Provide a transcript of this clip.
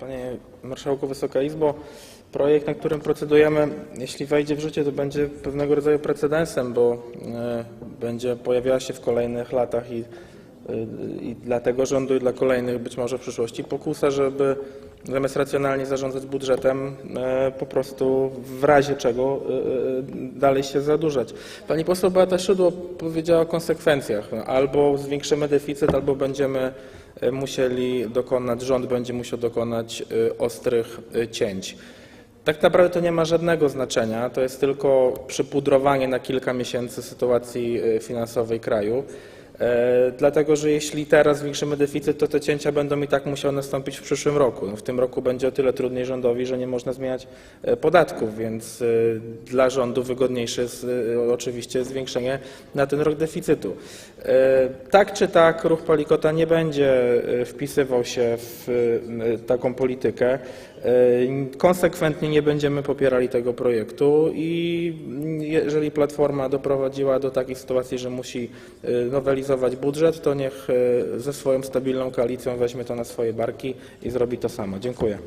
Panie Marszałku, Wysoka Izbo, projekt, nad którym procedujemy, jeśli wejdzie w życie, to będzie pewnego rodzaju precedensem, bo e, będzie pojawiała się w kolejnych latach i, e, i dla tego rządu, i dla kolejnych być może w przyszłości pokusa, żeby zamiast racjonalnie zarządzać budżetem, e, po prostu w razie czego dalej się zadłużać. Pani poseł Beata Szydło powiedziała o konsekwencjach. Albo zwiększymy deficyt, albo będziemy musieli dokonać, rząd będzie musiał dokonać e, ostrych e, cięć. Tak naprawdę to nie ma żadnego znaczenia, to jest tylko przypudrowanie na kilka miesięcy sytuacji e, finansowej kraju. E, Dlatego, że jeśli teraz zwiększymy deficyt, to te cięcia będą i tak musiały nastąpić w przyszłym roku. No, w tym roku będzie o tyle trudniej rządowi, że nie można zmieniać e, podatków, więc e, dla rządu wygodniejsze jest oczywiście zwiększenie na ten rok deficytu. Tak czy tak ruch Palikota nie będzie wpisywał się w taką politykę. Konsekwentnie nie będziemy popierali tego projektu i jeżeli Platforma doprowadziła do takiej sytuacji, że musi e, nowelizować budżet, to niech e, ze swoją stabilną koalicją weźmie to na swoje barki i zrobi to samo. Dziękuję.